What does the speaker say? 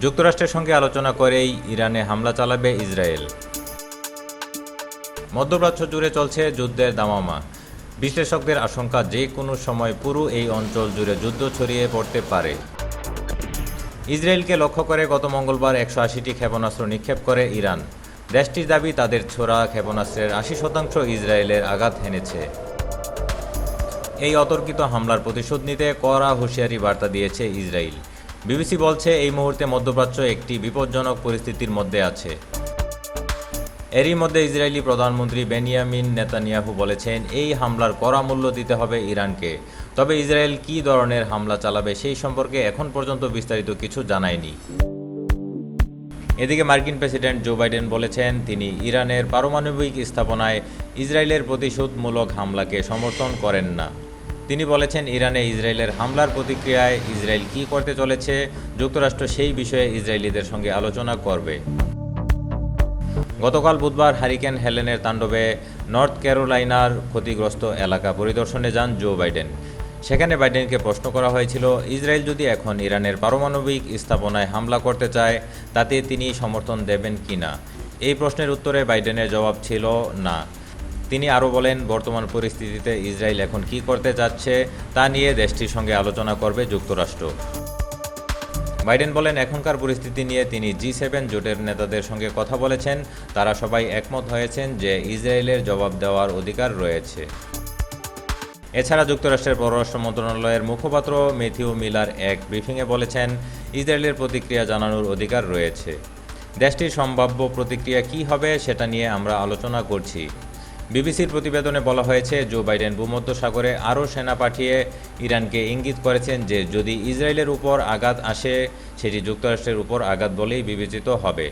যুক্তরাষ্ট্রের সঙ্গে আলোচনা করেই ইরানে হামলা চালাবে ইসরায়েল। মধ্যপ্রাচ্য জুড়ে চলছে যুদ্ধের দামামা। বিশ্লেষকদের আশঙ্কা যে কোনো সময় পুরো এই অঞ্চল জুড়ে যুদ্ধ ছড়িয়ে পড়তে পারে। ইসরায়েলকে লক্ষ্য করে গত মঙ্গলবার একশো আশিটি ক্ষেপণাস্ত্র নিক্ষেপ করে ইরান। দেশটির দাবি, তাদের ছোড়া ক্ষেপণাস্ত্রের আশি শতাংশ ইসরায়েলের আঘাত হেনেছে। এই অতর্কিত হামলার প্রতিশোধ নিতে কড়া হুঁশিয়ারি বার্তা দিয়েছে ইসরায়েল। বিবিসি বলছে, এই মুহূর্তে মধ্যপ্রাচ্য একটি বিপজ্জনক পরিস্থিতির মধ্যে আছে। এরই মধ্যে ইসরায়েলি প্রধানমন্ত্রী বেনিয়ামিন নেতানিয়াহু বলেছেন, এই হামলার কড়া মূল্য দিতে হবে ইরানকে। তবে ইসরায়েল কী ধরনের হামলা চালাবে সেই সম্পর্কে এখন পর্যন্ত বিস্তারিত কিছু জানায়নি। এদিকে মার্কিন প্রেসিডেন্ট জো বাইডেন বলেছেন, তিনি ইরানের পারমাণবিক স্থাপনায় ইসরায়েলের প্রতিশোধমূলক হামলাকে সমর্থন করেন না। তিনি বলেছেন, ইরানে ইসরায়েলের হামলার প্রতিক্রিয়ায় ইসরায়েল কী করতে চলেছে, যুক্তরাষ্ট্র সেই বিষয়ে ইসরায়েলিদের সঙ্গে আলোচনা করবে। গতকাল বুধবার হারিকেন হেলেনের তাণ্ডবে নর্থ ক্যারোলাইনার ক্ষতিগ্রস্ত এলাকা পরিদর্শনে যান জো বাইডেন। সেখানে বাইডেনকে প্রশ্ন করা হয়েছিল, ইসরায়েল যদি এখন ইরানের পারমাণবিক স্থাপনায় হামলা করতে চায়, তাতে তিনি সমর্থন দেবেন কি না এই প্রশ্নের উত্তরে বাইডেনের জবাব ছিল না। তিনি আরও বলেন, বর্তমান পরিস্থিতিতে ইসরায়েল এখন কী করতে চাচ্ছে তা নিয়ে দেশটির সঙ্গে আলোচনা করবে যুক্তরাষ্ট্র। বাইডেন বলেন, এখনকার পরিস্থিতি নিয়ে তিনি জি সেভেন জোটের নেতাদের সঙ্গে কথা বলেছেন। তারা সবাই একমত হয়েছেন যে ইসরায়েলের জবাব দেওয়ার অধিকার রয়েছে। এছাড়া যুক্তরাষ্ট্রের পররাষ্ট্র মন্ত্রণালয়ের মুখপাত্র মেথিউ মিলার এক ব্রিফিংয়ে বলেছেন, ইসরায়েলের প্রতিক্রিয়া জানানোর অধিকার রয়েছে। দেশটির সম্ভাব্য প্রতিক্রিয়া কী হবে সেটা নিয়ে আমরা আলোচনা করছি। বিবিসির প্রতিবেদনে বলা হয়েছে, জো বাইডেন ভূমধ্যসাগরে আরও সেনা পাঠিয়ে ইরানকে ইঙ্গিত করেছেন যে, যদি ইসরায়েলের উপর আঘাত আসে, সেটি যুক্তরাষ্ট্রের উপর আঘাত বলেই বিবেচিত হবে।